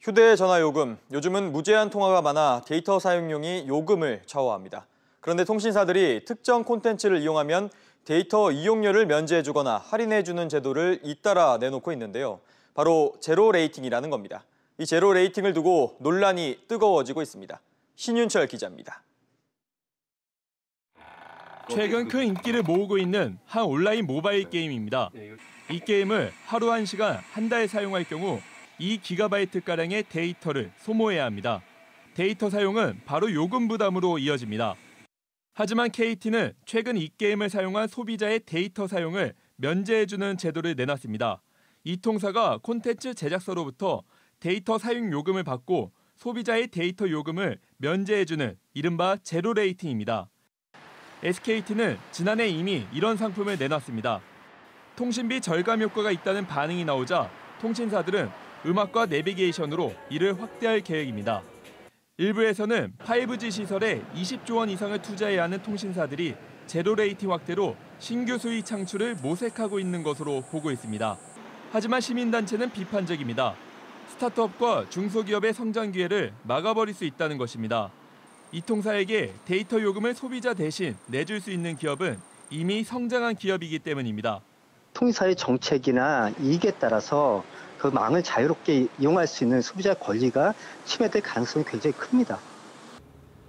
휴대전화 요금, 요즘은 무제한 통화가 많아 데이터 사용료이 요금을 좌우합니다. 그런데 통신사들이 특정 콘텐츠를 이용하면 데이터 이용료를 면제해주거나 할인해주는 제도를 잇따라 내놓고 있는데요. 바로 제로 레이팅이라는 겁니다. 이 제로 레이팅을 두고 논란이 뜨거워지고 있습니다. 신윤철 기자입니다. 최근 큰 인기를 모으고 있는 한 온라인 모바일 게임입니다. 이 게임을 하루 1시간 한 달 사용할 경우 2GB가량의 데이터를 소모해야 합니다. 데이터 사용은 바로 요금 부담으로 이어집니다. 하지만 KT는 최근 이 게임을 사용한 소비자의 데이터 사용을 면제해주는 제도를 내놨습니다. 이 통사가 콘텐츠 제작사로부터 데이터 사용 요금을 받고 소비자의 데이터 요금을 면제해주는 이른바 제로 레이팅입니다. SKT는 지난해 이미 이런 상품을 내놨습니다. 통신비 절감 효과가 있다는 반응이 나오자 통신사들은 음악과 내비게이션으로 이를 확대할 계획입니다. 일부에서는 5G 시설에 20조 원 이상을 투자해야 하는 통신사들이 제로 레이팅 확대로 신규 수익 창출을 모색하고 있는 것으로 보고 있습니다. 하지만 시민단체는 비판적입니다. 스타트업과 중소기업의 성장 기회를 막아버릴 수 있다는 것입니다. 이 통사에게 데이터 요금을 소비자 대신 내줄 수 있는 기업은 이미 성장한 기업이기 때문입니다. 통사의 정책이나 이익에 따라서 그 망을 자유롭게 이용할 수 있는 소비자의 권리가 침해될 가능성이 굉장히 큽니다.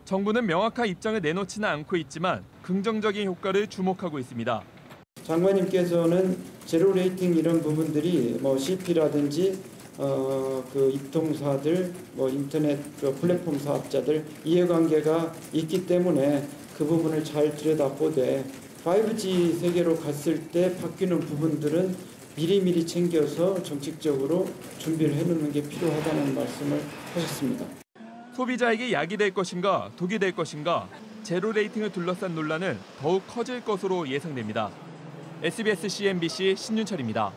정부는 명확한 입장을 내놓지는 않고 있지만 긍정적인 효과를 주목하고 있습니다. 장관님께서는 제로 레이팅 이런 부분들이 뭐 CP라든지 어, 그 입통사들, 뭐 인터넷 그 플랫폼 사업자들 이해관계가 있기 때문에 그 부분을 잘 들여다보되 5G 세계로 갔을 때 바뀌는 부분들은 미리미리 챙겨서 정책적으로 준비를 해놓는 게 필요하다는 말씀을 하셨습니다. 소비자에게 약이 될 것인가 독이 될 것인가 제로 레이팅을 둘러싼 논란은 더욱 커질 것으로 예상됩니다. SBS CNBC 신윤철입니다.